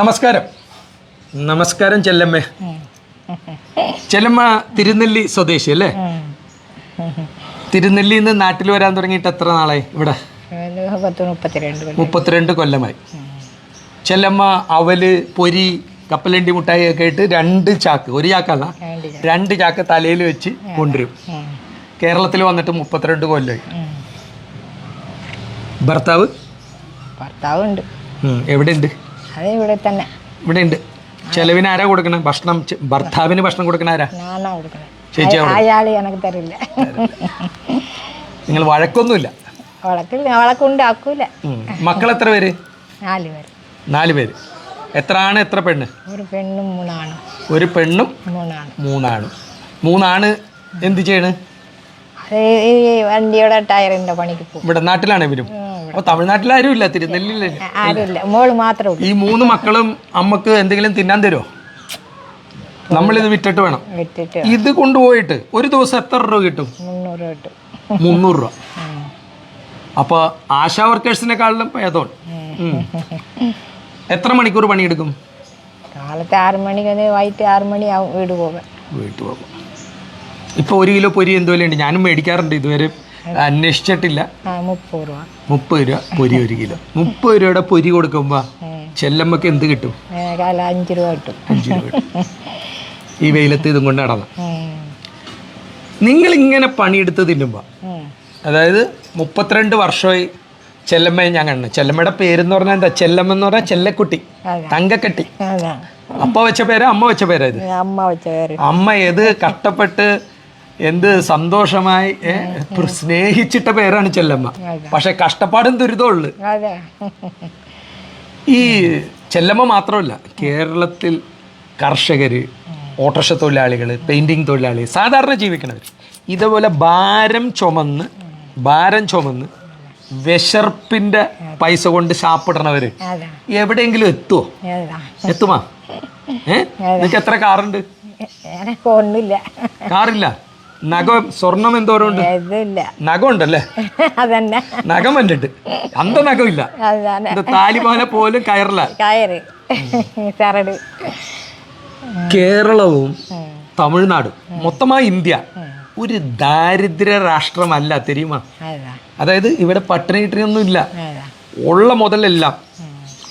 നമസ്കാരം. നമസ്കാരം ചെല്ലമ്മേ. ചെല്ലമ്മ തിരുനെല്ലി സ്വദേശി അല്ലേ? തിരുനെല്ലി നിന്ന് നാട്ടിൽ വരാൻ തുടങ്ങിയിട്ട് എത്ര നാളായി ഇവിടെ? മുപ്പത്തിരണ്ട് കൊല്ലമായി. ചെല്ലമ്മ അവൽ പൊരി കപ്പലണ്ടി മുട്ടായി ഒക്കെ ആയിട്ട് രണ്ട് ചാക്ക് ഒരു ചാക്കല്ല രണ്ട് ചാക്ക് തലയിൽ വെച്ച് കൊണ്ടുവരും. കേരളത്തിൽ വന്നിട്ട് മുപ്പത്തിരണ്ട് കൊല്ലമായി ഭർത്താവ്? ഭർത്താവുണ്ട്. എവിടെ എവിടെയുണ്ട്? അത് ഇവിടെ തന്നെ. ഇവിടെ ഉണ്ട്. ചെലവിന് ആരാ കൊടുക്കണേ? ഭക്ഷണം ചെ- ഭർത്താവിന് ഭക്ഷണം കൊടുക്കണ ആരാ? ഞാനാ കൊടുക്കണേ. ചേച്ചി അവിടെ. അയാൾ എനക്ക് തരില്ല. നിങ്ങൾ വഴക്കൊന്നുമില്ല. വളക്കില്ല വളക്കുണ്ട് ആക്കൂല. ഉം. മക്കൾ എത്ര പേര്? നാല് പേര്. നാല് പേര്. എത്ര ആണ് എത്ര പെണ്ണ്? ഒരു പെണ്ണും മൂന്നാണ്. ഒരു പെണ്ണും മൂന്നാണ്. മൂന്നാണ്. മൂന്നാണ് എന്ത് ചെയ്യണ്? അത് ഈ വണ്ടിയുടെ ടയറിന്റെ പണിക്ക് പോകും. ഇവിടെ നാട്ടിലാണ് ഇവരും? അപ്പൊ തമിഴ്നാട്ടിലാരും ഇല്ല തിരുനെല്ലിയില്ല ആരുമില്ല മോൾ മാത്രമേ ഉള്ളൂ. ഈ മൂന്ന് മക്കളും അമ്മയ്ക്ക് എന്തെങ്കിലും തിന്നാൻ തരുമോ നമ്മളിത് വിറ്റിട്ട് വേണം. വിട്ടിട്ട് ഇത് കൊണ്ടുപോയിട്ട് ഒരു ദിവസം എത്ര രൂപ കിട്ടും? മുന്നൂറ് കിട്ടും. മുന്നൂറ് രൂപ. അപ്പൊ ആശാ വർക്കേഴ്സിനെക്കാളും ഏതോ എത്ര മണിക്കൂർ പണിയെടുക്കും? കാലത്ത് ആറ് മണിക്ക് വന്ന് വൈകിട്ട് ആറ് മണിയാവും വീട് പോകാൻ വീട്ടിൽ പോകും. ഇപ്പോൾ ഒരു കിലോ പൊരി എന്തോലുണ്ട്? വിലയുണ്ട് ഞാനും മേടിക്കാറുണ്ട് ഇതുവരെ. അന്വേഷിച്ചിട്ടില്ല. മുപ്പത് രൂപ. മുപ്പത് രൂപ പൊരി ഒരു കിലോ. മുപ്പത് രൂപയുടെ പൊരി കൊടുക്കുമ്പോ ചെല്ലമ്മക്ക് എന്ത് കിട്ടും? അഞ്ച് രൂപ കിട്ടും. അഞ്ച് രൂപ ഈ വെയിലത്ത് ഇതും കൊണ്ട് നടന്നു? നിങ്ങൾ ഇങ്ങനെ പണിയെടുത്ത് തിന്നുമ്പോൾ അതായത് മുപ്പത്തിരണ്ട് വർഷമായി ചെല്ലമ്മയെ ഞാൻ കണ്ടു. ചെല്ലമ്മയുടെ പേരെന്ന് പറഞ്ഞാൽ എന്താ? ചെല്ലമ്മ എന്ന് പറഞ്ഞാൽ ചെല്ലക്കുട്ടി തങ്കക്കെട്ടി. അപ്പ വെച്ച പേരാ? അമ്മ വെച്ച പേരാ ഇത്? അമ്മ ഏത് കഷ്ടപ്പെട്ട് എന്ത് സന്തോഷമായി സ്നേഹിച്ചിട്ട പേരാണ് ചെല്ലമ്മ. പക്ഷെ കഷ്ടപ്പാടും ദുരിതമുള്ളു ഈ ചെല്ലമ്മ മാത്രമല്ല കേരളത്തിൽ കർഷകര് ഓട്ടോറിക്ഷ തൊഴിലാളികൾ പെയിന്റിങ് തൊഴിലാളി സാധാരണ ജീവിക്കണവർ ഇതേപോലെ ഭാരം ചുമന്ന് ഭാരം ചുമന്ന് വിശർപ്പിന്റെ പൈസ കൊണ്ട് ശാപ്പിടണവര് എവിടെയെങ്കിലും എത്തുമോ എത്തുമാ? ഏ? നിനക്ക് എത്ര കാറുണ്ട്? കാറില്ല? നഖം സ്വർണം എന്തോരം ഉണ്ട് ഇതില്ല നഖം ഉണ്ടല്ലേ? അതന്നെ. നഖം കണ്ടിട്ട് അന്ത നഖമില്ല ഇല്ല. താലിബാനെ പോലും കയറില്ല. കയറ്. ചരട്. കേരളവും തമിഴ്നാടും മൊത്തമായി ഇന്ത്യ ഒരു ദാരിദ്ര്യ രാഷ്ട്രമല്ല തെരിയുമാ അതായത് ഇവിടെ പട്ടിണി കിട്ടണിയൊന്നും ഇല്ല ഉള്ള മുതലെല്ലാം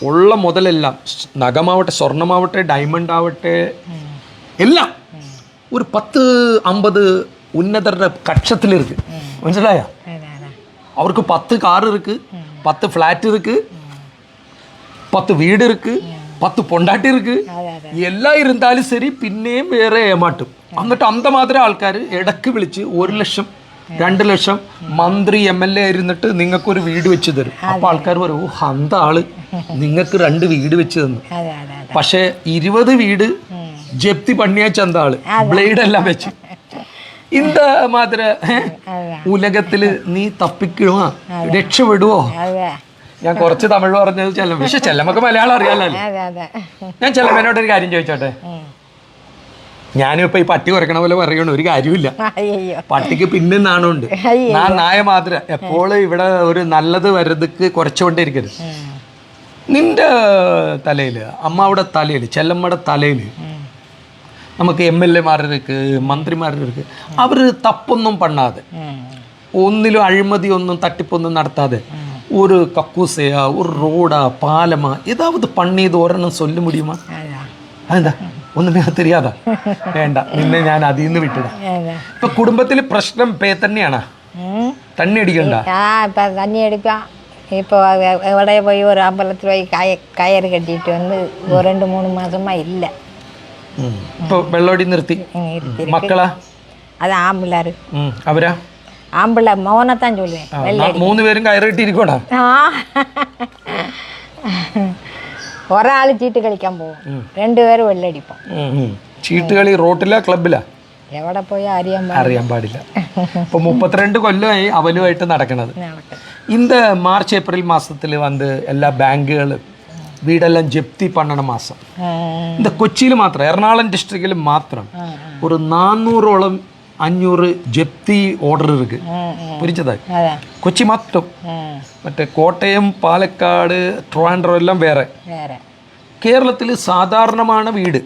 ഉള്ള മുതലെല്ലാം നഖമാവട്ടെ സ്വർണമാവട്ടെ ഡയമണ്ട് ആവട്ടെ എല്ലാം ഒരു പത്ത് അമ്പത് ഉന്നതരുടെ கட்சத்தில் இருக்கு மனசிலாயா அவருக்கு பத்து கார் இருக்கு பத்து ஃப்ளாட் இருக்கு பத்து வீடு இருக்கு பத்து பொண்டாட்டி இருக்கு എല്ലാം ഇരുന്നാലും ശരി പിന്നെയും വേറെ ഏമാട്ടും. എന്നിട്ട് അന്തമാതിരി ആൾക്കാർ ഇടയ്ക്ക് വിളിച്ച് ഒരു ലക്ഷം രണ്ട് ലക്ഷം മന്ത്രി എം എൽ എ ഇരുന്നിട്ട് നിങ്ങൾക്കൊരു വീട് വെച്ച് തരും. അപ്പൊ ആൾക്കാർ പറയും ഓ അന്ത ആൾ. നിങ്ങൾക്ക് രണ്ട് വീട് വെച്ച് തന്നു. പക്ഷേ ഇരുപത് വീട് ജപ്തി പണിയാച്ച അന്ത ആൾ. ബ്ലേഡ് എല്ലാം വെച്ച്. മാതിര? അതാ. ഉലകത്തിൽ നീ തപ്പിക്കിടുവാ രക്ഷപ്പെടുവോ? ഞാൻ കുറച്ച് തമിഴ് പറഞ്ഞത് ചെല്ലം പക്ഷെ ചെല്ലമ്മക്ക് മലയാളം അറിയാലോ ഞാൻ ചെല്ലമ്മേനോട് ഒരു കാര്യം ചോദിച്ചോട്ടെ. ഞാനും ഇപ്പൊ ഈ പട്ടി കുറയ്ക്കണ പോലെ പറയണ ഒരു കാര്യമില്ല പട്ടിക്ക് പിന്നെ നാണമുണ്ട് ഞാൻ നായ മാതിര എപ്പോഴും ഇവിടെ ഒരു നല്ലത് വരതുക്ക് കുറച്ചുകൊണ്ടിരിക്കരുത്. നിന്റെ തലയിൽ അമ്മാവിടെ തലയിൽ ചെല്ലമ്മയുടെ തലയിൽ നമുക്ക് எம்எல்ஏமார் இருக்குது மந்திரிமார் இருக்குது അവർ തപ്പൊന്നും பண்ணாது ഒന്നിലും അഴിമതി ഒന്നും തട്ടിപ്പൊന്നും നടത്താതെ. ഒരു കക്കൂസയാ ഒരു റോഡാ പാലമാ ഏതാവത് പണിയത് ഒരെണ്ണം ചൊല്ല മുടിയുമാ? അതെന്താ? ഒന്നുമേ തെരിയാതാ? വേണ്ട നിന്നെ ഞാൻ അതിൽ നിന്ന് വിട്ടിടാ. ഇപ്പൊ കുടുംബത്തിൽ പ്രശ്നം പേ തന്നെയാണാ? തണ്ണി അടിക്കണ്ട? തണ്ണി അടിക്കാം ഇപ്പോൾ എവിടെ പോയി ഒരു അമ്പലത്തിൽ പോയി കയർ കയറ് കെട്ടിയിട്ട് വന്ന് രണ്ട് മൂന്ന് മാസമായി ഇല്ല. ഇപ്പൊ വെള്ളോടി നിർത്തി ഉം, ഇരുത്തി. മക്കളാ അത് ആമ്പിള്ളേർ ഉം. അവരാ ആമ്പിള്ള മോനെത്താൻ ചൊല്ലുവേ ആ, ന- മൂന്ന് പേരും കയറിയിട്ടിരിക്കോടാ ആ ഒരാൾ ചീട്ട് കളിക്കാൻ പോകും രണ്ടുപേരും വെള്ളടിപ്പം ചീട്ടുകളി റോട്ടിലാ ക്ലബിലാ എവിടെ പോയി അറിയാൻ അറിയാൻ പാടില്ല ഇപ്പൊ മുപ്പത്തിരണ്ട് കൊല്ലമായി അവലുമായിട്ട് നടക്കണത് നടക്കും இந்த மார்ச் ஏப்ரல் மாசத்துல வந்து எல்லா பேங்குகளும் വീടെല്ലാം ജപ്തി പണ്ണണ മാസം. ഇത് കൊച്ചിയിൽ മാത്രം എറണാകുളം ഡിസ്ട്രിക്റ്റിൽ മാത്രം. ഒരു നാനൂറോളം അഞ്ഞൂറ് ജപ്തി ഓർഡർ ഇരിക്ക് പുരിച്ചതാ. കൊച്ചി മാത്രം മറ്റേ കോട്ടയം പാലക്കാട് ട്രിവാൻഡ്രം എല്ലാം വേറെ. കേരളത്തിൽ സാധാരണമാണ് വീട്.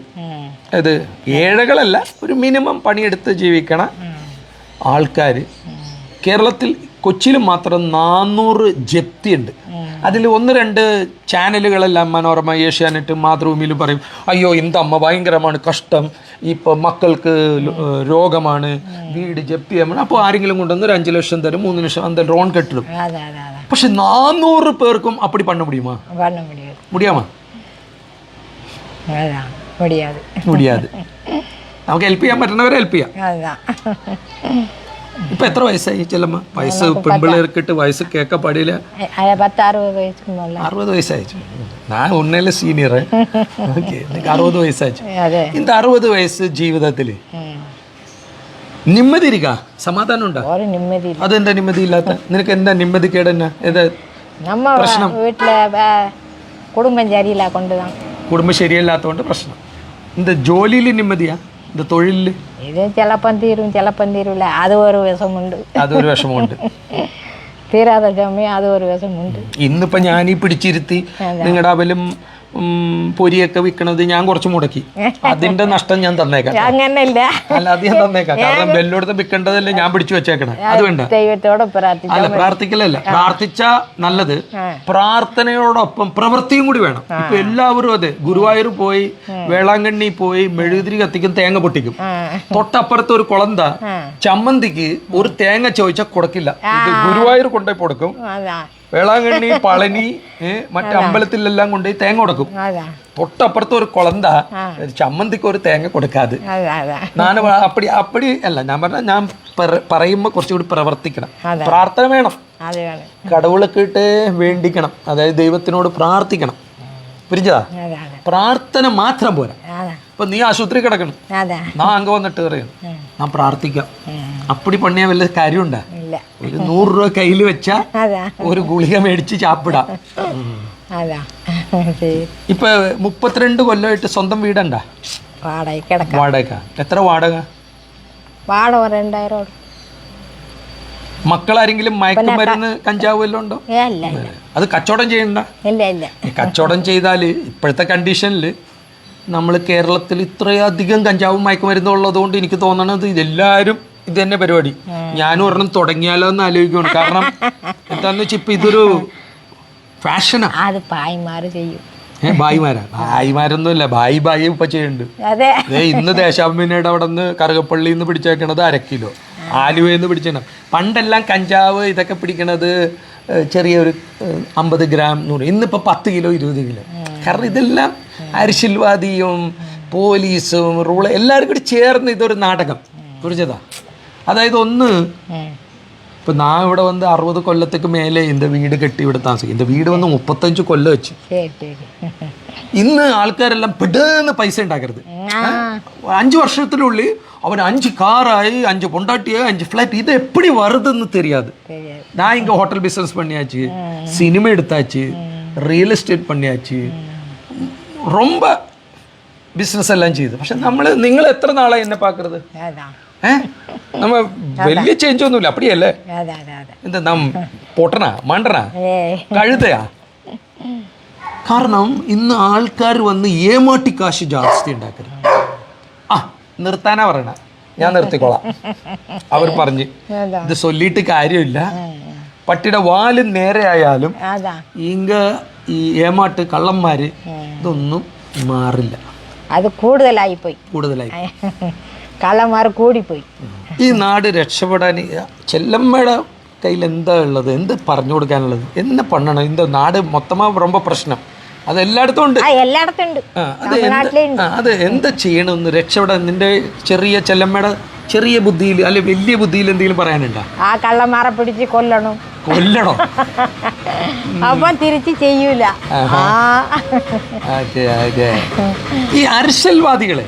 അത് ഏഴകളല്ല ഒരു മിനിമം പണിയെടുത്ത് ജീവിക്കണ ആൾക്കാർ കേരളത്തിൽ കൊച്ചിയിൽ മാത്രം നാനൂറ് ജപ്തിയുണ്ട്. അതിൽ ഒന്ന് രണ്ട് ചാനലുകളെല്ലാം മനോരമ ഏഷ്യാനെറ്റ് മാതൃഭൂമിയിൽ പറയും അയ്യോ എന്തമ്മ ഭയങ്കരമാണ് കഷ്ടം. ഇപ്പം മക്കൾക്ക് രോഗമാണ്. വീട് ജപ്തിയാണ്. അപ്പോൾ ആരെങ്കിലും കൊണ്ടുവന്ന് ഒരു അഞ്ച് ലക്ഷം തരും മൂന്ന് ലക്ഷം അന്ത ലോൺ കെട്ടിടും. പക്ഷെ നാനൂറ് പേർക്കും അപ്പടി പണ്ണ മുടിയുമാ? മുടിയാമാ? മുടിയാതെ. നമുക്ക് ഹെൽപ്പ് ചെയ്യാൻ പറ്റുന്നവരെ ഹെൽപ്പ് ചെയ്യാം. ഇപ്പൊ എത്ര വയസ്സായി ചെല്ലമ്മ? വയസ്സ് പെൺപിള്ളേർക്കിട്ട് വയസ്സ് കേക്ക പാടിയില്ല അറുപത് വയസ്സായിച്ചു. ഞാൻ ഒന്നേലെ സീനിയർ അറുപത് വയസ്സായിച്ചു. ഇന്ന് അറുപത് വയസ്സ് ജീവിതത്തിൽ. നിമ്മതി ഇരിക്കാ സമാധാനം ഉണ്ടോ? അതെന്താ നിമ്മതി ഇല്ലാത്ത നിനക്ക് എന്താ നിമ്മതി കേടന്നെ? പ്രശ്നം? വീട്ടിലെ കുടുംബം ശരിയില്ല കുടുംബം ശരിയല്ലാത്തതുകൊണ്ട് പ്രശ്നം. എന്താ ജോലിയിൽ നിമ്മതിയാ? ഇത് തൊഴിലിൽ ഇത് ചിലപ്പം തീരും ചിലപ്പം തീരില്ല അത് ഒരു വിഷമുണ്ട്. അത് വിഷമമുണ്ട് തീരാതെ ചുമ അത് ഒരു വിഷമുണ്ട്. ഇന്നിപ്പോ ഞാൻ ഈ പിടിച്ചിരുത്തി നിങ്ങളുടെ അവലും പൊരിയൊക്കെ വിൽക്കണത് ഞാൻ കുറച്ച് മുടക്കി. അതിന്റെ നഷ്ടം ഞാൻ തന്നേക്കാം അങ്ങനല്ല അല്ല അത് ഞാൻ തന്നേക്കാം. കാരണം ബെല്ലോടത്ത് വിൽക്കേണ്ടതല്ലേ ഞാൻ പിടിച്ചു വെച്ചേക്കണേ. അത് വേണ്ട. അല്ല പ്രാർത്ഥിക്കലല്ല. പ്രാർത്ഥിച്ച നല്ലത്. പ്രാർത്ഥനയോടൊപ്പം പ്രവൃത്തിയും കൂടി വേണം. ഇപ്പൊ എല്ലാവരും അതെ ഗുരുവായൂർ പോയി വേളാങ്കണ്ണി പോയി മെഴുകുതിരി കത്തിക്കും തേങ്ങ പൊട്ടിക്കും. തൊട്ടപ്പുറത്ത് ഒരു കുളന്ത ചമ്മന്തിക്ക് ഒരു തേങ്ങ ചോദിച്ചാൽ കൊടുക്കില്ല. ഇത് ഗുരുവായൂർ കൊണ്ടുപോയി കൊടുക്കും. വേളാങ്കണ്ണി പളനി മറ്റേ അമ്പലത്തിലെല്ലാം കൊണ്ടുപോയി തേങ്ങ കൊടുക്കും. തൊട്ടപ്പുറത്ത് ഒരു കുളന്ത ചമ്മന്തിക്ക് ഒരു തേങ്ങ കൊടുക്കാതെ. ഞാൻ അപ്പടി അപ്പടി അല്ല ഞാൻ പറഞ്ഞ ഞാൻ പറയുമ്പോൾ കുറച്ചുകൂടി പ്രവർത്തിക്കണം. പ്രാർത്ഥന വേണം. കടവുളക്കിട്ട് വേണ്ടിക്കണം. അതായത് ദൈവത്തിനോട് പ്രാർത്ഥിക്കണം. പിരിച്ചതാ പ്രാർത്ഥന മാത്രം പോരാ. ഇപ്പൊ നീ ആശുപത്രി കിടക്കണം. നാ അങ്ങ് വന്നിട്ട് കയറിയാണ് ഞാൻ പ്രാർത്ഥിക്കാം. അപ്പടി പണിയാൻ വല്ല കാര്യമുണ്ടാ? ഒരു നൂറ് രൂപ കയ്യിൽ വെച്ച അതാ. ഒരു ഗുളിക മേടിച്ച് ചാപ്പിടാം. അതാ. ശരി. ഇപ്പൊ മുപ്പത്തിരണ്ട് കൊല്ലമായിട്ട് സ്വന്തം വീടണ്ട വാടക കിടക്കാം. വാടക എത്ര വാടക? വാടക രണ്ടായിരം കൊടുക്കും. മക്കളാരെങ്കിലും മയക്കുമരുന്ന് കഞ്ചാവ് വല്ലതും ഉണ്ടോ? ഏ ഇല്ല. അത് കച്ചവടം ചെയ്യണ്ട? ഇല്ല ഇല്ല. ഈ കച്ചവടം ചെയ്താൽ ഇപ്പോഴത്തെ കണ്ടീഷനിൽ നമ്മൾ കേരളത്തിൽ ഇത്രയധികം കഞ്ചാവും മയക്കുമരുന്നും ഉള്ളതുകൊണ്ട് എനിക്ക് തോന്നണത് ഇതെല്ലാവരും ഇത് തന്നെ പരിപാടി. ഞാനും ഒരെണ്ണം തുടങ്ങിയാലോ എന്ന് ആലോചിക്കുകയാണ് കാരണം എന്താന്ന് വെച്ചാൽ ഇപ്പൊ ഇതൊരു ഫാഷനാ. അത് പായ്മാര് ചെയ്യും. ഏ ഭായിമാരാ. ഭായിമാരൊന്നുമില്ല ഭായി ഭായി ഇപ്പൊ ചെയ്യുന്നുണ്ട് അതെ. ദേ ഇന്ന് ദേശാഭിമിനിയുടെ അവിടെ നിന്ന് കറുകപ്പള്ളി നിന്ന് പിടിച്ചേക്കണത് അര കിലോ. ആലുവയിൽ നിന്ന് പിടിച്ചേക്കണം പണ്ടെല്ലാം കഞ്ചാവ് ഇതൊക്കെ പിടിക്കണത് ചെറിയൊരു അമ്പത് ഗ്രാം നൂറ്. ഇന്നിപ്പോൾ പത്ത് കിലോ ഇരുപത് കിലോ. കാരണം ഇതെല്ലാം അരിശിൽവാദിയും പോലീസും റൂൾ എല്ലാവർക്കും കൂടി ചേർന്ന് ഇതൊരു നാടകം. കുറിച്ചതാ? അതായത് ഒന്ന് ഉം. ഇപ്പൊ ഞാൻ ഇവിടെ വന്ന് അറുപത് കൊല്ലത്തേക്ക് മേലെ இந்த വീട് കെട്ടി ഇവിടെ താമസിക്കും இந்த വീട് വന്ന് മുപ്പത്തഞ്ച് കൊല്ലം വെച്ച് ശരി ശരി ഇന്ന് ആൾക്കാരെല്ലാം പെടുന്ന് പൈസ ഉണ്ടാക്കരുത് ആ அஞ்சு வருஷத்துக்குள்ளே அவன் அஞ்சு காராயி அஞ்சு பொண்டாட்டியாய் அஞ்சு ஃப்ளைட் இது எப்படி வருதுன்னு தெரியாது தெரியாது நான் இங்கே ஹோட்டல் பிஸ்னஸ் பண்ணியாச்சு சினிமா எடுத்தாச்சு ரியல் எஸ்டேட் பண்ணியாச்சு ரொம்ப ബിസിനസ് എല്ലാം ചെയ്തു പക്ഷെ നമ്മൾ നിങ്ങൾ എത്ര നാളായി എന്നെ പാക്കുന്നത് அதான் ഏ നമ്മ വലിയ ചേഞ്ച് ഒന്നുമില്ല. അപ്പടിയല്ലേ? അതെ അതെ അതെ. എന്താ നാം പൊട്ടനാ? മണ്ടനാ? കഴുതയാ? കാരണം ഇന്ന് ആൾക്കാർ വന്ന് ഏമാട്ടി കാശ് ജാസ്തി ഉണ്ടാക്കരുത് ആ നിർത്താനാ പറയണ. ഞാൻ നിർത്തിക്കോളാം. അവർ പറഞ്ഞ് അതാ. ഇത് ചൊല്ലിയിട്ട് കാര്യമില്ല. പട്ടിയുടെ വാൽ നേരെയായാലും ഇങ്ക ഈ ഏമാട്ട് കള്ളന്മാര് ഇതൊന്നും മാറില്ല. അത് കൂടുതലായി. പോയി കൂടുതലായി കള്ളന്മാർ കൂടിപ്പോയി. ഈ നാട് രക്ഷപ്പെടാൻ ചെല്ലമ്മയുടെ കയ്യിൽ എന്താ ഉള്ളത്? എന്ത് പറഞ്ഞു കൊടുക്കാനുള്ളത്? എന്ത് പണ്ണണം. എന്ത് നാട് മൊത്തമാ ரொம்ப പ്രശ്നം. അത് എല്ലായിടത്തും ഉണ്ട്. എല്ലായിടത്തും ഉണ്ട്. അത് എന്താ ചെയ്യണമെന്ന് രക്ഷപ്പെടാൻ നിന്റെ ചെറിയ ചെല്ലമ്മയുടെ ചെറിയ ബുദ്ധിയിൽ അല്ലെ വലിയ ബുദ്ധിയിൽ എന്തെങ്കിലും പറയാനുണ്ടോ? ആ കള്ളന്മാരെ പിടിച്ച് കൊല്ലണം. കൊല്ലണോ? അപ്പൊ തിരിച്ച് ചെയ്യൂല. ഈ അരിശൽവാദികളെ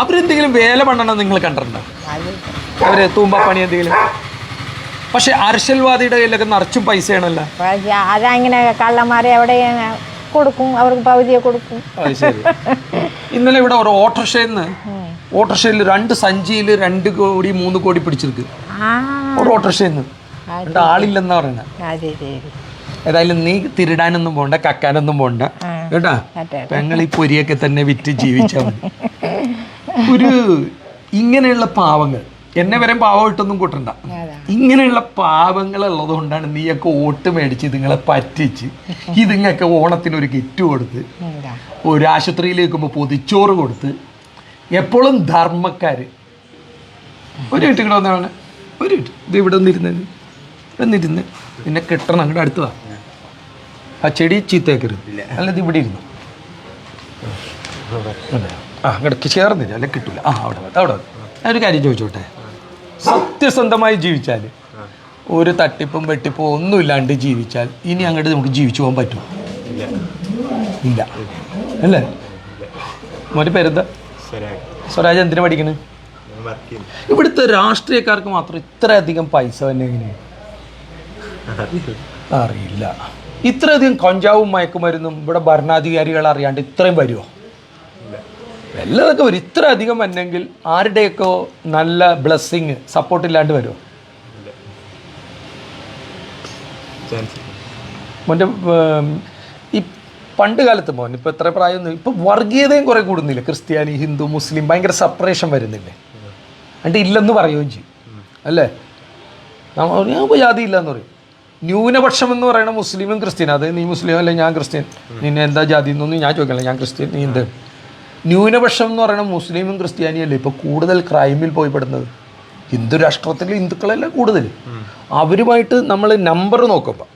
അവരെന്തെങ്കിലും വേല പണ്ടണം നിങ്ങൾ കണ്ടിട്ടുണ്ടോ? അവർ തൂമ്പപ്പണി എന്തെങ്കിലും? പക്ഷെ അർശൽവാദിയുടെ കയ്യിലൊക്കെ നിറച്ചും പൈസയാണല്ലോ. അതങ്ങനെ കള്ളന്മാരെ എവിടെ കൊടുക്കും അവർക്ക് പകുതിയെ കൊടുക്കും. ഇന്നലെ ഇവിടെ ഒരു ഓട്ടോറിക്ഷയിൽ നിന്ന് ഓട്ടോറിക്ഷയിൽ രണ്ട് സഞ്ചിയിൽ രണ്ട് കോടി മൂന്ന് കോടി പിടിച്ചിരിക്ക്. ഒരു ഓട്ടോറിക്ഷയിൽ നിന്ന്. ആളില്ലെന്നാ പറയണ. ഏതായാലും നീ തിരിടാനൊന്നും പോണ്ട കക്കാനൊന്നും പോണ്ട. കേട്ടാ? പെങ്ങൾ ഈ പൊരിയൊക്കെ തന്നെ വിറ്റ് ജീവിച്ചാൽ മതി. ഒരു ഇങ്ങനെയുള്ള പാവങ്ങൾ. എന്നെ വരെ പാവമായിട്ടൊന്നും കൂട്ടണ്ട. ഇങ്ങനെയുള്ള പാവങ്ങൾ ഉള്ളത് കൊണ്ടാണ് നീയൊക്കെ ഓട്ട് മേടിച്ച് ഇതുങ്ങളെ പറ്റിച്ച് ഇതിങ്ങൊക്കെ ഓണത്തിന് ഒരു കിറ്റ് കൊടുത്ത് ഒരു ആശുപത്രിയിൽ വെക്കുമ്പോൾ പൊതിച്ചോറ് കൊടുത്ത് എപ്പോഴും ധർമ്മക്കാർ ഒരു വീട്ടിൽ കൂടെ വന്നതാണ് ഒരു വീട്ട് ഇത് ഇവിടെ ഒന്നിരുന്നത് വന്നിരുന്ന്. പിന്നെ കെട്ടണം. അങ്ങോട്ട് അടുത്ത് വാ. ആ ചെടി ചീത്തയാക്കരുത്. അല്ലത് ഇവിടെ ഇരുന്നു. അതെ. ആ അങ്ങോട്ട് ചേർന്നില്ല. അല്ലെ കിട്ടില്ല ആ അവിടെ വന്ന്, അവിടെ വന്ന്. ഞാൻ ഒരു കാര്യം ചോദിച്ചോട്ടെ? സത്യസന്ധമായി ജീവിച്ചാൽ ഒരു തട്ടിപ്പും വെട്ടിപ്പും ഒന്നും ഇല്ലാണ്ട് ജീവിച്ചാൽ ഇനി അങ്ങോട്ട് നമുക്ക് ജീവിച്ചു പോകാൻ പറ്റുമോ ഇല്ല. അല്ലേ? മോന്റെ പേരെന്താ? സ്വരാജ്. എന്തിനാ പഠിക്കണേ? ഇവിടുത്തെ രാഷ്ട്രീയക്കാർക്ക് മാത്രം ഇത്രയധികം പൈസ തന്നെ എങ്ങനെയാണ് അറിയില്ല. ഇത്രയധികം കഞ്ചാവും മയക്കുമരുന്നും ഇവിടെ ഭരണാധികാരികൾ അറിയാണ്ട് ഇത്രയും വരുമോ വല്ലതൊക്കെ വരും ഇത്ര അധികം വന്നെങ്കിൽ ആരുടെയൊക്കെ നല്ല ബ്ലെസ്സിങ് സപ്പോർട്ട് ഇല്ലാണ്ട് വരുമോ മോന്റെ ഈ പണ്ട് കാലത്ത് മോൻ ഇപ്പൊ എത്ര പ്രായമൊന്നും ഇപ്പൊ വർഗീയതയും കുറേ കൂടുന്നില്ല? ക്രിസ്ത്യാനി ഹിന്ദു മുസ്ലിം ഭയങ്കര സെപ്പറേഷൻ വരുന്നില്ലേ? എന്നിട്ട് ഇല്ലെന്ന് പറയുകയും ചെയ്യും. അല്ലേ? ഞാൻ ജാതി ഇല്ലെന്ന് പറയും. ന്യൂനപക്ഷം എന്ന് പറയുന്ന മുസ്ലിമും ക്രിസ്ത്യനും. അത് നീ മുസ്ലിം അല്ലെ? ഞാൻ ക്രിസ്ത്യൻ. നിന്നെ എന്താ ജാതി എന്നൊന്നും ഞാൻ ചോദിക്കണില്ല. ഞാൻ ക്രിസ്ത്യൻ നീ എന്ത്? ന്യൂനപക്ഷം എന്ന് പറയുന്നത് മുസ്ലിമും ക്രിസ്ത്യാനിയും അല്ലേ? ഇപ്പോൾ കൂടുതൽ ക്രൈമിൽ പോയി പെടുന്നത് ഹിന്ദു രാഷ്ട്രത്തിൽ ഹിന്ദുക്കളല്ലേ കൂടുതൽ. അവരുമായിട്ട് നമ്മൾ നമ്പർ നോക്കുമ്പോൾ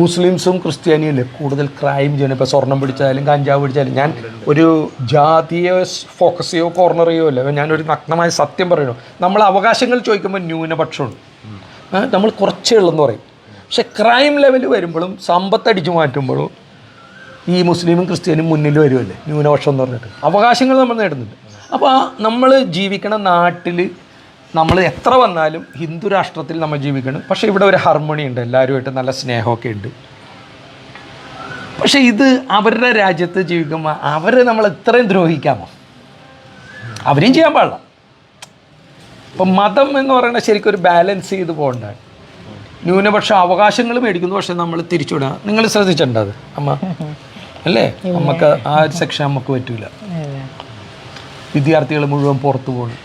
മുസ്ലിംസും ക്രിസ്ത്യാനിയും അല്ലേ? കൂടുതൽ ക്രൈം ചെയ്യണം ഇപ്പോൾ സ്വർണം പിടിച്ചാലും കഞ്ചാവ് പിടിച്ചാലും. ഞാൻ ഒരു ജാതിയെ ഫോക്കസ് ചെയ്യോ കോർണർ ചെയ്യോ അല്ല. ഞാനൊരു നഗ്നമായ സത്യം പറയണു നമ്മൾ അവകാശങ്ങൾ ചോദിക്കുമ്പോൾ ന്യൂനപക്ഷമുണ്ട് നമ്മൾ കുറച്ചേ ഉള്ളെന്ന് പറയും. പക്ഷെ ക്രൈം ലെവൽ വരുമ്പോഴും സമ്പത്ത് അടിച്ചു മാറ്റുമ്പോഴും ഈ മുസ്ലിമും ക്രിസ്ത്യാനും മുന്നിൽ വരുമല്ലേ? ന്യൂനപക്ഷം എന്ന് പറഞ്ഞിട്ട്. അവകാശങ്ങൾ നമ്മൾ നേടുന്നുണ്ട്. അപ്പോൾ നമ്മൾ ജീവിക്കണ നാട്ടിൽ നമ്മൾ എത്ര വന്നാലും ഹിന്ദു രാഷ്ട്രത്തിൽ നമ്മൾ ജീവിക്കണം. പക്ഷേ ഇവിടെ ഒരു ഹാർമോണി ഉണ്ട്. എല്ലാവരുമായിട്ട് നല്ല സ്നേഹമൊക്കെ ഉണ്ട്. പക്ഷേ ഇത് അവരുടെ രാജ്യത്ത് ജീവിക്കുമ്പോൾ അവരെ നമ്മൾ ഇത്രയും ദ്രോഹിക്കാമോ? അവരെയും ചെയ്യാൻ പാടില്ല. ഇപ്പം മതം എന്ന് പറയുന്നത് ശരിക്കും ഒരു ബാലൻസ് ചെയ്ത് പോകേണ്ടതാണ് ന്യൂനപക്ഷ അവകാശങ്ങൾ മേടിക്കുന്നു പക്ഷെ നമ്മൾ തിരിച്ചുവിടുക നിങ്ങൾ ശ്രദ്ധിച്ചിട്ടുണ്ടത് അത്? അമ്മ? അല്ലേ? നമുക്ക് ആ ഒരു സെക്ഷൻ നമുക്ക് പറ്റൂല. വിദ്യാർത്ഥികൾ മുഴുവൻ പുറത്തു പോകണം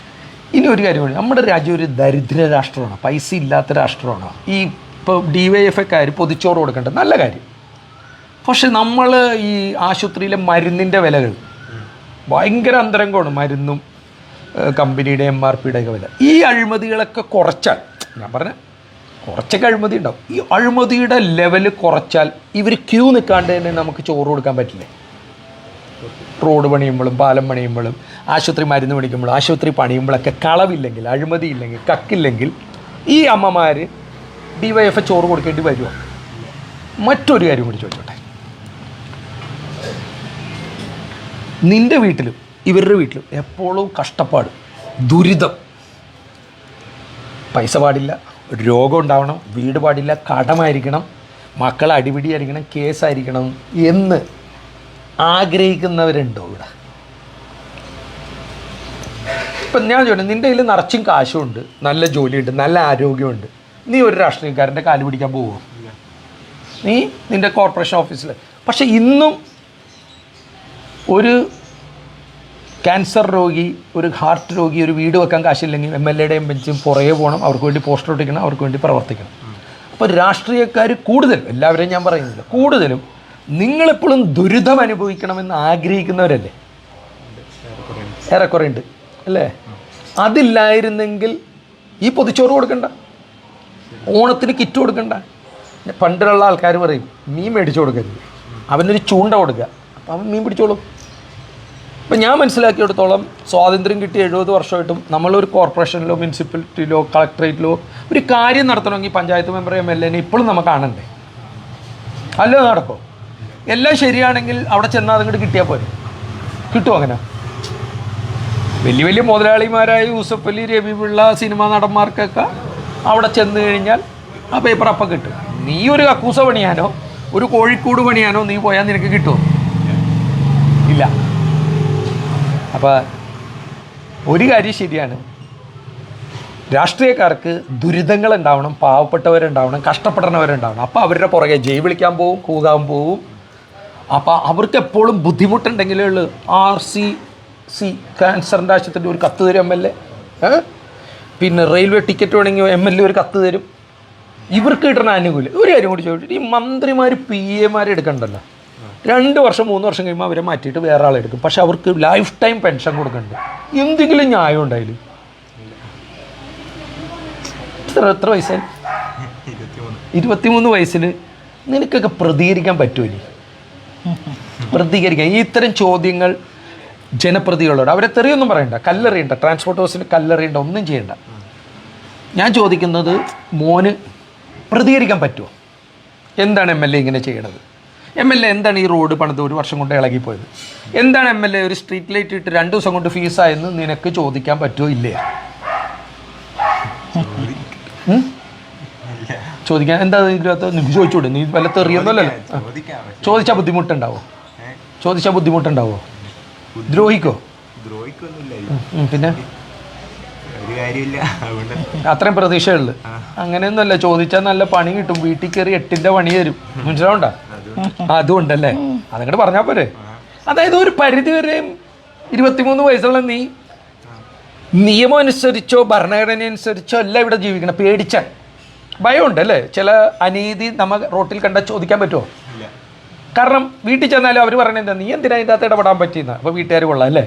ഇനി ഒരു കാര്യമാണ് നമ്മുടെ രാജ്യം ഒരു ദരിദ്ര രാഷ്ട്രമാണ്. പൈസ ഇല്ലാത്ത രാഷ്ട്രമാണ്. ഈ ഇപ്പോൾ ഡി വൈ എഫ് എക്കാർ പൊതിച്ചോറ് കൊടുക്കേണ്ടത് നല്ല കാര്യം. പക്ഷെ നമ്മൾ ഈ ആശുപത്രിയിലെ മരുന്നിന്റെ വിലകൾ. ഭയങ്കര അന്തരംഗമാണ് മരുന്നും കമ്പനിയുടെ എം ആർ പിയുടെ ഒക്കെ വില. ഈ അഴിമതികളൊക്കെ കുറച്ചാൽ ഞാൻ പറഞ്ഞ കുറച്ചൊക്കെ അഴിമതി ഉണ്ടാവും ഈ അഴിമതിയുടെ ലെവൽ കുറച്ചാൽ ഇവർ ക്യൂ നിൽക്കാണ്ട് തന്നെ നമുക്ക് ചോറ് കൊടുക്കാൻ പറ്റില്ലേ? റോഡ് പണിയുമ്പോഴും പാലം പണിയുമ്പോഴും ആശുപത്രി മരുന്ന് പണിക്കുമ്പോഴും ആശുപത്രി പണിയുമ്പോഴൊക്കെ കളവില്ലെങ്കിൽ അഴിമതി ഇല്ലെങ്കിൽ കക്കില്ലെങ്കിൽ ഈ അമ്മമാർ ഡി വൈ എഫ് ചോറ് കൊടുക്കേണ്ടി വരുമോ മറ്റൊരു കാര്യം കൂടി ചോദിച്ചോട്ടെ. നിന്റെ വീട്ടിലും ഇവരുടെ വീട്ടിലും എപ്പോഴും കഷ്ടപ്പാട് ദുരിതം. പൈസ പാടില്ല. രോഗം ഉണ്ടാവണം വീട് പാടില്ല കടമായിരിക്കണം മക്കൾ അടിപിടിയായിരിക്കണം കേസായിരിക്കണം എന്ന് ആഗ്രഹിക്കുന്നവരുണ്ടോ ഇവിടെ? ഇപ്പം ഞാൻ ചോദിച്ചു നിന്റെ കയ്യിൽ നിറച്ചും കാശുമുണ്ട് നല്ല ജോലിയുണ്ട് നല്ല ആരോഗ്യമുണ്ട്. നീ ഒരു രാഷ്ട്രീയക്കാരന്റെ കാൽ പിടിക്കാൻ പോവുമോ നീ നിന്റെ കോർപ്പറേഷൻ ഓഫീസിൽ പക്ഷെ ഇന്നും ഒരു ക്യാൻസർ രോഗി ഒരു ഹാർട്ട് രോഗി ഒരു വീട് വെക്കാൻ കാശില്ലെങ്കിൽ എം എൽ എയുടെയും ബെഞ്ചും പുറകെ പോകണം. അവർക്ക് വേണ്ടി പോസ്റ്റർ ഒട്ടിക്കണം അവർക്ക് വേണ്ടി പ്രവർത്തിക്കണം. അപ്പോൾ രാഷ്ട്രീയക്കാർ കൂടുതലും എല്ലാവരെയും ഞാൻ പറയുന്നില്ല കൂടുതലും നിങ്ങളെപ്പോഴും ദുരിതം അനുഭവിക്കണമെന്ന് ആഗ്രഹിക്കുന്നവരല്ലേ? ഏറെക്കുറെ ഉണ്ട് അല്ലേ? അതില്ലായിരുന്നെങ്കിൽ ഈ പൊതിച്ചോറ് കൊടുക്കണ്ട ഓണത്തിന് കിറ്റ് കൊടുക്കണ്ട. പണ്ടുള്ള ആൾക്കാർ പറയും മീൻ മേടിച്ചു കൊടുക്കരുത്. അവനൊരു ചൂണ്ട കൊടുക്കുക. അപ്പം അവൻ മീൻ പിടിച്ചോളും. ഇപ്പം ഞാൻ മനസ്സിലാക്കിയെടുത്തോളം സ്വാതന്ത്ര്യം കിട്ടിയ എഴുപത് വർഷമായിട്ടും നമ്മളൊരു കോർപ്പറേഷനിലോ മുനിസിപ്പാലിറ്റിയിലോ കളക്ടറേറ്റിലോ ഒരു കാര്യം നടത്തണമെങ്കിൽ പഞ്ചായത്ത് മെമ്പർ എം എൽ എനെ ഇപ്പോഴും നമുക്ക് കാണണ്ടേ? അല്ലോ നടക്കോ? എല്ലാം ശരിയാണെങ്കിൽ അവിടെ ചെന്നാൽ അതിങ്ങോട്ട് കിട്ടിയാൽ പോരെ? കിട്ടുമോ അങ്ങനെ? വലിയ വലിയ മുതലാളിമാരായ യൂസഫ് അലി രവിപിള്ള സിനിമാ നടന്മാർക്കൊക്കെ അവിടെ ചെന്ന് കഴിഞ്ഞാൽ ആ പേപ്പർ അപ്പം കിട്ടും. നീ ഒരു കക്കൂസ പണിയാനോ ഒരു കോഴിക്കോട് പണിയാനോ നീ പോയാൽ നിനക്ക് കിട്ടുമോ ഇല്ല. അപ്പോൾ ഒരു കാര്യം ശരിയാണ്. രാഷ്ട്രീയക്കാർക്ക് ദുരിതങ്ങൾ ഉണ്ടാവണം പാവപ്പെട്ടവരുണ്ടാവണം കഷ്ടപ്പെടുന്നവരുണ്ടാവണം അപ്പോൾ അവരുടെ പുറകെ ജയ് വിളിക്കാൻ പോവും കൂകാൻ പോവും. അപ്പോൾ അവർക്ക് എപ്പോഴും ബുദ്ധിമുട്ടുണ്ടെങ്കിലേ ഉള്ളൂ. ആർ സി സി ക്യാൻസറിന്റെ ആവശ്യത്തിന്റെ ഒരു കത്ത് തരും എം എൽ എ. പിന്നെ റെയിൽവേ ടിക്കറ്റ് വേണമെങ്കിൽ എം എൽ എ ഒരു കത്ത് തരും. ഇവർക്ക് കിട്ടുന്ന ആനുകൂല്യം. ഒരു കാര്യം കൂടി ചോദിച്ചിട്ട് ഈ മന്ത്രിമാർ പി എമാരെ എടുക്കണ്ടല്ലോ. രണ്ട് വർഷം മൂന്ന് വർഷം കഴിയുമ്പോൾ അവരെ മാറ്റിയിട്ട് വേറെ ആളെടുക്കും പക്ഷെ അവർക്ക് ലൈഫ് ടൈം പെൻഷൻ കൊടുക്കുന്നുണ്ട് എന്തെങ്കിലും ന്യായം ഉണ്ടായില്ല എത്ര എത്ര വയസ്സായി? ഇരുപത്തിമൂന്ന് വയസ്സിൽ നിനക്കൊക്കെ പ്രതികരിക്കാൻ പറ്റുമല്ലേ പ്രതികരിക്കാൻ. ഈ ഇത്തരം ചോദ്യങ്ങൾ ജനപ്രതികളോട് അവരെ തെറിയൊന്നും പറയണ്ട. കല്ലെറിയണ്ട. ട്രാൻസ്പോർട്ട് ഹൗസിന് കല്ലെറിയണ്ട. ഒന്നും ചെയ്യണ്ട. ഞാൻ ചോദിക്കുന്നത് മോന് പ്രതികരിക്കാൻ പറ്റുമോ എന്താണ് എം എൽ എ ഇങ്ങനെ ചെയ്യണത്? എം എൽ എ എന്താണ് ഈ റോഡ് പണിത് ഒരു വർഷം കൊണ്ട് ഇളകിപ്പോയത്? എന്താണ് എം എൽ എ ഒരു സ്ട്രീറ്റ് ലൈറ്റ് ഇട്ട് രണ്ട് ദിവസം കൊണ്ട് ഫീസായെന്ന് നിനക്ക് ചോദിക്കാൻ പറ്റുമോ ഇല്ലേ? ചോദിക്കാൻ എന്താ ഇതിനകത്ത് നിനക്ക് ചോദിച്ചൂടെ നീ വല്ല തെറിയൊന്നുമല്ലല്ലോ. ചോദിച്ചാൽ ബുദ്ധിമുട്ടുണ്ടാവോ? ചോദിച്ചാൽ ബുദ്ധിമുട്ടുണ്ടാവോ? ദ്രോഹിക്കോ? പിന്നെ? അത്രയും പ്രതീക്ഷയുള്ളു. അങ്ങനെയൊന്നുമല്ല ചോദിച്ചാൽ നല്ല പണി കിട്ടും. വീട്ടിൽ കയറി എട്ടിന്റെ പണി തരും. മനസ്സിലാവണ്ട? അതുകൊണ്ടല്ലേ? അതങ്ങോട്ട് പറഞ്ഞാ പോരെ. അതായത് ഒരു പരിധി വരെ ഇരുപത്തിമൂന്ന് വയസ്സുള്ള നീ നിയമം അനുസരിച്ചോ ഭരണഘടന അനുസരിച്ചോ അല്ല ഇവിടെ ജീവിക്കണം. പേടിച്ചാൽ ഭയമുണ്ട് അല്ലേ ചില അനീതി നമ്മ റോട്ടിൽ കണ്ട ചോദിക്കാൻ പറ്റുമോ കാരണം വീട്ടിൽ ചെന്നാലും അവർ പറയുന്നത് നീ എന്തിനാ അതിന്റെ അകത്ത് ഇടപെടാൻ പറ്റിയെന്ന്? അപ്പോൾ വീട്ടുകാർ കൊള്ളാം അല്ലേ?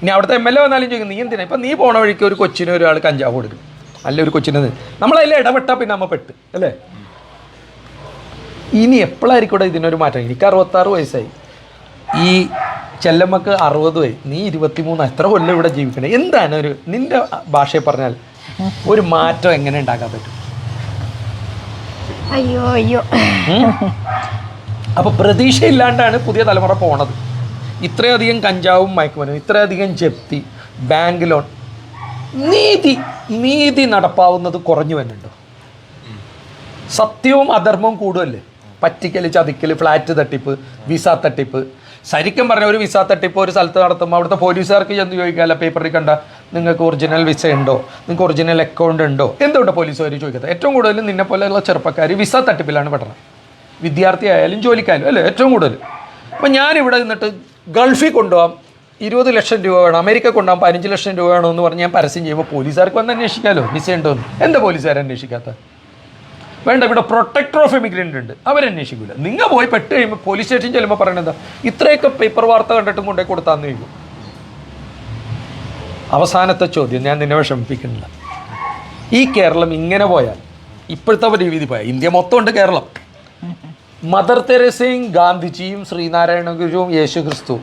ഇനി അവിടുത്തെ എം എൽ എ വന്നാലും ചോദിക്കും നീ എന്തിനാ? ഇപ്പം നീ പോണ വഴിക്ക് ഒരു കൊച്ചിന് ഒരാൾ കഞ്ചാവ് കൊടുക്കും. അല്ല ഒരു കൊച്ചിന് നമ്മളതിൽ ഇടപെട്ടാൽ പിന്നെ നമ്മൾ പെട്ട് അല്ലേ? ഇനി എപ്പോഴായിരിക്കും ഇതിനൊരു മാറ്റം? എനിക്ക് അറുപത്താറ് വയസ്സായി. ഈ ചെല്ലമ്മക്ക് അറുപത് വയസ്സ്. നീ ഇരുപത്തിമൂന്ന് എത്ര കൊല്ലം ഇവിടെ ജീവിക്കണേ? എന്താണ് ഒരു നിന്റെ ഭാഷയിൽ പറഞ്ഞാൽ ഒരു മാറ്റം എങ്ങനെ ഉണ്ടാക്കാൻ പറ്റും? അയ്യോ അയ്യോ. അപ്പോൾ പ്രതീക്ഷയില്ലാണ്ടാണ് പുതിയ തലമുറ പോണത്. ഇത്രയധികം കഞ്ചാവും മയക്കുമരുന്നും ഇത്രയധികം ജപ്തി ബാങ്ക് ലോൺ നീതി നീതി നടപ്പാവുന്നത് കുറഞ്ഞു വരുന്നുണ്ടോ? സത്യവും അധർമ്മവും കൂടുമല്ലേ പറ്റിക്കൽ ചതിക്കൽ ഫ്ലാറ്റ് തട്ടിപ്പ് വിസ തട്ടിപ്പ്. ശരിക്കും പറഞ്ഞ ഒരു വിസ തട്ടിപ്പ് ഒരു സ്ഥലത്ത് നടത്തുമ്പോൾ അവിടുത്തെ പോലീസുകാർക്ക് ചെന്ന് ചോദിക്കാമല്ലോ പേപ്പറിൽ കണ്ട നിങ്ങൾക്ക് ഒറിജിനൽ വിസ ഉണ്ടോ? നിങ്ങൾക്ക് ഒറിജിനൽ അക്കൗണ്ട് ഉണ്ടോ? എന്തുകൊണ്ട് പോലീസുകാർ ചോദിക്കുന്നത് ഏറ്റവും കൂടുതൽ നിന്നെ പോലെയുള്ള ചെറുപ്പക്കാർ വിസ തട്ടിപ്പിലാണ് പെടണം. വിദ്യാർത്ഥി ആയാലും ജോലിക്കായാലും അല്ലേ? ഏറ്റവും കൂടുതൽ. അപ്പം ഞാനിവിടെ നിന്നിട്ട് ഗൾഫിൽ കൊണ്ടുപോകാം ഇരുപത് ലക്ഷം രൂപ വേണം അമേരിക്ക കൊണ്ടുപോകാൻ പതിനഞ്ച് ലക്ഷം രൂപ വേണമെന്ന് പറഞ്ഞ് ഞാൻ പരസ്യം ചെയ്യുമ്പോൾ പോലീസുകാർക്ക് വന്ന് അന്വേഷിക്കാമല്ലോ വിസ ഉണ്ടോ എന്ന് എന്താ പോലീസുകാർ അന്വേഷിക്കാത്ത? വേണ്ട ഇവിടെ പ്രൊട്ടക്ടർ ഓഫ് ഇമിഗ്രന്റ് ഉണ്ട്. അവരന്വേഷിക്കില്ല നിങ്ങൾ പോയി പെട്ട് കഴിയുമ്പോൾ പോലീസ് സ്റ്റേഷൻ ചെല്ലുമ്പോൾ പറയണത് ഇത്രയൊക്കെ പേപ്പർ വാർത്ത കണ്ടിട്ടും കൊണ്ടേ കൊടുത്താന്ന് ചോദിക്കും. അവസാനത്തെ ചോദ്യം ഞാൻ നിന്നെ വിഷമിപ്പിക്കുന്നില്ല. ഈ കേരളം ഇങ്ങനെ പോയാൽ ഇപ്പോഴത്തെ രീതി പോയാൽ ഇന്ത്യ മൊത്തം ഉണ്ട് കേരളം. മദർ തെരേസയും ഗാന്ധിജിയും ശ്രീനാരായണ ഗുരുവും യേശു ക്രിസ്തു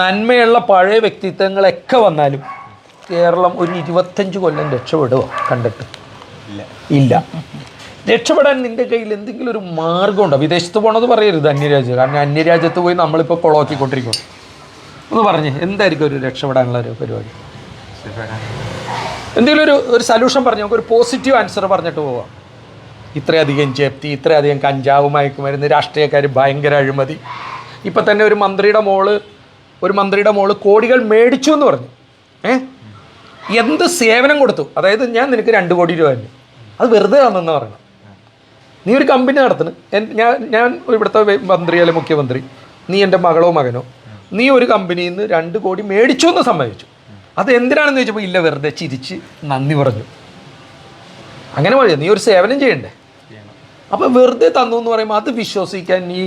നന്മയുള്ള പഴയ വ്യക്തിത്വങ്ങളൊക്കെ വന്നാലും കേരളം ഒരു ഇരുപത്തഞ്ച് കൊല്ലം രക്ഷപ്പെടുമോ കണ്ടിട്ട്. ഇല്ല. രക്ഷപ്പെടാൻ നിന്റെ കയ്യിൽ എന്തെങ്കിലും ഒരു മാർഗമുണ്ടോ? വിദേശത്ത് പോകണമെന്ന് പറയരുത് അന്യരാജ്യം. കാരണം അന്യരാജ്യത്ത് പോയി നമ്മളിപ്പോൾ കൊളോക്കിക്കൊണ്ടിരിക്കും ഒന്ന് പറഞ്ഞേ എന്തായിരിക്കും ഒരു രക്ഷപ്പെടാനുള്ള ഒരു പരിപാടി? എന്തെങ്കിലും ഒരു ഒരു സൊല്യൂഷൻ പറഞ്ഞു നമുക്ക് ഒരു പോസിറ്റീവ് ആൻസർ പറഞ്ഞിട്ട് പോവാം. ഇത്രയധികം ജപ്തി ഇത്രയധികം കഞ്ചാവ് മയക്കുമരുന്ന് രാഷ്ട്രീയക്കാർ ഭയങ്കര അഴിമതി. ഇപ്പം തന്നെ ഒരു മന്ത്രിയുടെ മോൾ ഒരു മന്ത്രിയുടെ മോൾ കോടികൾ മേടിച്ചു എന്ന് പറഞ്ഞു. ഏ? എന്ത് സേവനം കൊടുത്തു? അതായത് ഞാൻ നിനക്ക് രണ്ട് കോടി രൂപ അത് വെറുതെ തന്നെന്ന് പറയണം നീ ഒരു കമ്പനി നടത്തണ്. ഞാൻ ഞാൻ ഇവിടുത്തെ മന്ത്രി അല്ലെങ്കിൽ മുഖ്യമന്ത്രി നീ എന്റെ മകളോ മകനോ നീ ഒരു കമ്പനിയിൽ നിന്ന് രണ്ട് കോടി മേടിച്ചു എന്ന് സമ്മതിച്ചു. അത് എന്തിനാണെന്ന് ചോദിച്ചപ്പോൾ ഇല്ല വെറുതെ ചിരിച്ച് നന്ദി പറഞ്ഞു. അങ്ങനെ മതി നീ ഒരു സേവനം ചെയ്യണ്ടേ. അപ്പം വെറുതെ തന്നു എന്ന് പറയുമ്പോൾ അത് വിശ്വസിക്കാൻ നീ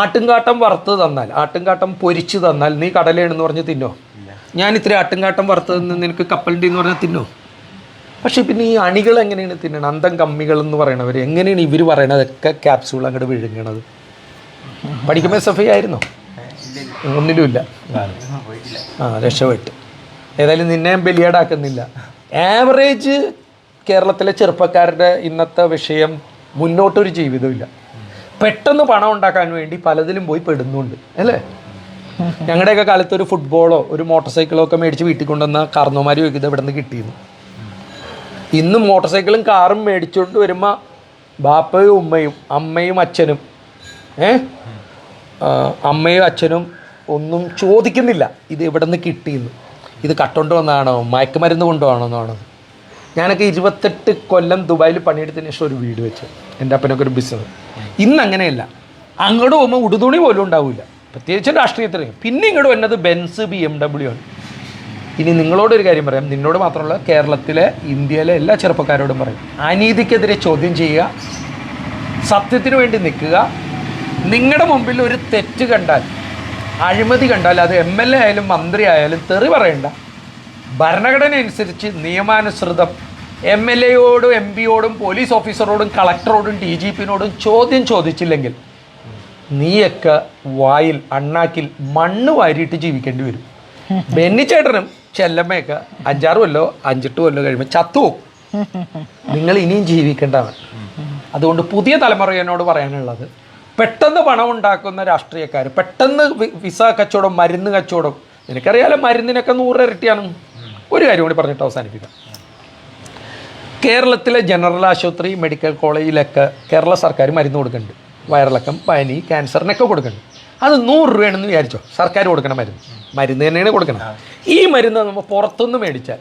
ആട്ടുംകാട്ടം വറുത്ത് തന്നാൽ ആട്ടുംകാട്ടം പൊരിച്ച് തന്നാൽ നീ കടലേണെന്ന് പറഞ്ഞ് തിന്നോ? ഞാൻ ഇത്ര ആട്ടുംകാട്ടം വറുത്തതെന്ന് നിനക്ക് കപ്പലിന്റെ എന്ന് പറഞ്ഞാൽ തിന്നോ? പക്ഷേ പിന്നെ ഈ അണികൾ എങ്ങനെയാണ് തിന്നണം അന്തം കമ്മികൾ എന്ന് പറയണവർ എങ്ങനെയാണ് ഇവർ പറയണതൊക്കെ ക്യാപ്സ്യൂൾ അങ്ങോട്ട് വിഴുങ്ങണത്. പഠിക്കുമ്പോൾ സഫൈ ആയിരുന്നോ? ഒന്നിലുമില്ല പോയിട്ടില്ല ആ രക്ഷപ്പെട്ട്. ഏതായാലും നിന്നെ ബലിയാടാക്കുന്നില്ല. ആവറേജ് കേരളത്തിലെ ചെറുപ്പക്കാരുടെ ഇന്നത്തെ വിഷയം മുന്നോട്ടൊരു ജീവിതമില്ല പെട്ടെന്ന് പണം ഉണ്ടാക്കാൻ വേണ്ടി പലതിലും പോയി പെടുന്നുണ്ട്. അല്ലേ? ഞങ്ങളുടെയൊക്കെ കാലത്ത് ഒരു ഫുട്ബോളോ ഒരു മോട്ടോർ സൈക്കിളോ ഒക്കെ മേടിച്ച് വീട്ടിൽ കൊണ്ടുവന്ന കാർന്നോമാർ ചോദിക്കുന്നത് ഇവിടെ നിന്ന് കിട്ടിയിരുന്നു. ഇന്ന് മോട്ടോർ സൈക്കിളും കാറും മേടിച്ചുകൊണ്ട് വരുമ്പോൾ ബാപ്പയും ഉമ്മയും അമ്മയും അച്ഛനും ഏ? അമ്മയും അച്ഛനും ഒന്നും ചോദിക്കുന്നില്ല. ഇത് എവിടെ നിന്ന് കിട്ടിയെന്ന്. ഇത് കട്ടുകൊണ്ട് വന്നതാണോ? മയക്കുമരുന്ന് കൊണ്ടുപോകണോ എന്നാണോ? ഞാനൊക്കെ ഇരുപത്തെട്ട് കൊല്ലം ദുബായിൽ പണിയെടുത്തതിന് ശേഷം ഒരു വീട് വെച്ച്. എന്റെ അപ്പനൊക്കെ ഒരു ബിസിനസ് ഇന്ന് അങ്ങനെയല്ല. അങ്ങോട്ട് പോകുമ്പോൾ ഉടുതുണി പോലും ഉണ്ടാവില്ല. പ്രത്യേകിച്ച് രാഷ്ട്രീയത്തിൽ പിന്നെ ഇങ്ങോട്ട് വന്നത് ബെൻസ് ബി എം ഡബ്ല്യു ആണ്. ഇനി നിങ്ങളോടൊരു കാര്യം പറയാം. നിന്നോട് മാത്രമല്ല കേരളത്തിലെ ഇന്ത്യയിലെ എല്ലാ ചെറുപ്പക്കാരോടും പറയും. അനീതിക്കെതിരെ ചോദ്യം ചെയ്യുക സത്യത്തിനു വേണ്ടി നിൽക്കുക. നിങ്ങളുടെ മുമ്പിൽ ഒരു തെറ്റ് കണ്ടാൽ അഴിമതി കണ്ടാൽ അത് എം എൽ എ ആയാലും മന്ത്രി ആയാലും തെറി പറയണ്ട. ഭരണഘടന അനുസരിച്ച് നിയമാനുസൃതം എം എൽ എയോടും എം പിയോടും പോലീസ് ഓഫീസറോടും കളക്ടറോടും ഡി ജി പിന്നോടും ചോദ്യം ചോദിച്ചില്ലെങ്കിൽ നീയൊക്കെ വായിൽ അണ്ണാക്കിൽ മണ്ണ് വാരിയിട്ട് ജീവിക്കേണ്ടി വരും. ബെന്നിച്ചേട്ടനും ചെല്ലമ്മയൊക്കെ അഞ്ചാറ് കൊല്ലോ അഞ്ചെട്ട് കൊല്ലോ കഴിയുമ്പോൾ ചത്തുപോകും നിങ്ങൾ ഇനിയും ജീവിക്കേണ്ടതാണ് അതുകൊണ്ട് പുതിയ തലമുറയോട് പറയാനുള്ളത് പെട്ടെന്ന് പണം ഉണ്ടാക്കുന്ന രാഷ്ട്രീയക്കാർ പെട്ടെന്ന് വിസ കച്ചവടം മരുന്ന് കച്ചവടം നിനക്കറിയാലോ മരുന്നിനൊക്കെ നൂറ് ഇരട്ടിയാണ്. ഒരു കാര്യം കൂടി പറഞ്ഞിട്ട് അവസാനിപ്പിക്കാം. കേരളത്തിലെ ജനറൽ ആശുപത്രി മെഡിക്കൽ കോളേജിലൊക്കെ കേരള സർക്കാർ മരുന്ന് കൊടുക്കുന്നുണ്ട്. വയറിളക്കം പനി ക്യാൻസറിനൊക്കെ കൊടുക്കുന്നുണ്ട്. അത് നൂറ് രൂപയാണെന്ന് വിചാരിച്ചോ? സർക്കാർ കൊടുക്കണ മരുന്ന്. മരുന്ന് തന്നെയാണ് കൊടുക്കണം. ഈ മരുന്ന് നമ്മൾ പുറത്തുനിന്ന് മേടിച്ചാൽ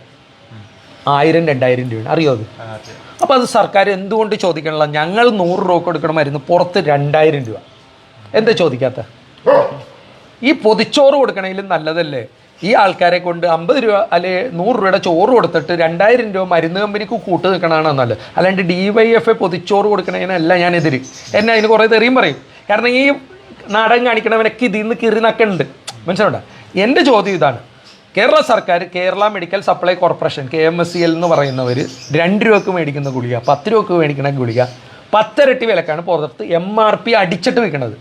ആയിരം രണ്ടായിരം രൂപയാണ്. അറിയോ അത്? അപ്പോൾ അത്. സർക്കാർ എന്തുകൊണ്ട് ചോദിക്കണില്ല? ഞങ്ങൾ നൂറ് രൂപ കൊടുക്കണ മരുന്ന് പുറത്ത് രണ്ടായിരം രൂപ. എന്താ ചോദിക്കാത്ത? ഈ പൊതിച്ചോറ് കൊടുക്കണമെങ്കിലും നല്ലതല്ലേ? ഈ ആൾക്കാരെ കൊണ്ട് അമ്പത് രൂപ അല്ലെ നൂറ് രൂപയുടെ ചോറ് കൊടുത്തിട്ട് രണ്ടായിരം രൂപ മരുന്ന് കമ്പനിക്ക് കൂട്ട് നിൽക്കണതാണോ നല്ലത്? അല്ലാണ്ട് ഡി വൈ എഫ് എ പൊതിച്ചോറ് കൊടുക്കണതിനല്ല ഞാൻ എതിര്. എന്നെ അതിന് കുറേ തെറിയും പറയും. കാരണം ഈ നാടകം കാണിക്കണവനൊക്കെ ഇതിൽ നിന്ന് കിറി നക്കുന്നുണ്ട് മനസ്സിലുണ്ടോ എന്റെ ചോദ്യം ഇതാണ്. കേരള സർക്കാർ Kerala medical supply corporation K M S C L എന്ന് പറയുന്നവർ രണ്ട് രൂപക്ക് മേടിക്കുന്ന ഗുളിക പത്ത് രൂപക്ക് മേടിക്കുന്ന ഗുളിക പത്തരട്ടി വിലക്കാണ് പുറത്ത് എം ആർ പി അടിച്ചിട്ട് വിൽക്കുന്നത്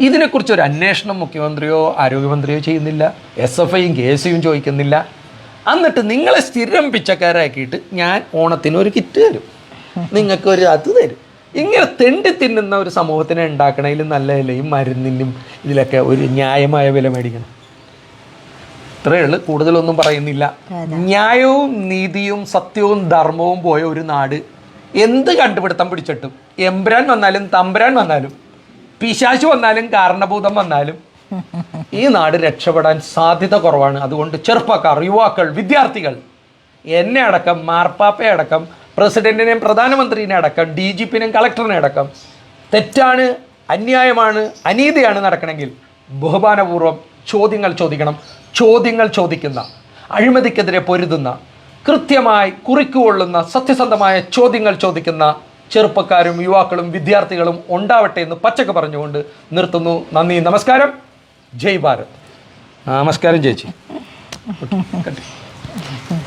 ഇതിനെക്കുറിച്ച് ഒരു അന്വേഷണം മുഖ്യമന്ത്രിയോ ആരോഗ്യമന്ത്രിയോ ചെയ്യുന്നില്ല. എസ് എഫ് ഐയും കെ എസ് ചോദിക്കുന്നില്ല. എന്നിട്ട് നിങ്ങളെ സ്ഥിരം പിച്ചക്കാരാക്കിയിട്ട് ഞാൻ ഓണത്തിന് ഒരു കിറ്റ് തരും. നിങ്ങൾക്ക് ഒരു അത് തരും. ഇങ്ങനെ തെണ്ടി തിന്നുന്ന ഒരു സമൂഹത്തിനെ ഉണ്ടാക്കണതിലും നല്ലതല്ലേ? ഈ മരുന്നിനും ഇതിലൊക്കെ ഒരു ന്യായമായ വില മേടിക്കണം. ഇത്രയേ ഉള്ളൂ. കൂടുതലൊന്നും പറയുന്നില്ല. ന്യായവും നീതിയും സത്യവും ധർമ്മവും പോയ ഒരു നാട് എന്ത് കണ്ടുപിടുത്തം പിടിച്ചിട്ടും? എംബ്രാൻ വന്നാലും തമ്പുരാൻ വന്നാലും പിശാശു വന്നാലും കാരണഭൂതം വന്നാലും ഈ നാട് രക്ഷപ്പെടാൻ സാധ്യത കുറവാണ്. അതുകൊണ്ട് ചെറുപ്പക്കാർ യുവാക്കൾ വിദ്യാർത്ഥികൾ എന്നെ അടക്കം മാർപ്പാപ്പയെ അടക്കം പ്രസിഡന്റിനെയും പ്രധാനമന്ത്രിനെ അടക്കം ഡി ജി പിനെയും കളക്ടറിനെ അടക്കം തെറ്റാണ് അന്യായമാണ് അനീതിയാണ് നടക്കണമെങ്കിൽ ബഹുമാനപൂർവം ചോദ്യങ്ങൾ ചോദിക്കണം. ചോദ്യങ്ങൾ ചോദിക്കുന്ന അഴിമതിക്കെതിരെ പൊരുതുന്ന കൃത്യമായി കുറിക്കുകൊള്ളുന്ന സത്യസന്ധമായ ചോദ്യങ്ങൾ ചോദിക്കുന്ന ചെറുപ്പക്കാരും യുവാക്കളും വിദ്യാർത്ഥികളും ഉണ്ടാവട്ടെ എന്ന് പച്ചക്ക് പറഞ്ഞുകൊണ്ട് നിർത്തുന്നു. നന്ദി നമസ്കാരം. ജയ് ഭാരത്. നമസ്കാരം ചേച്ചി.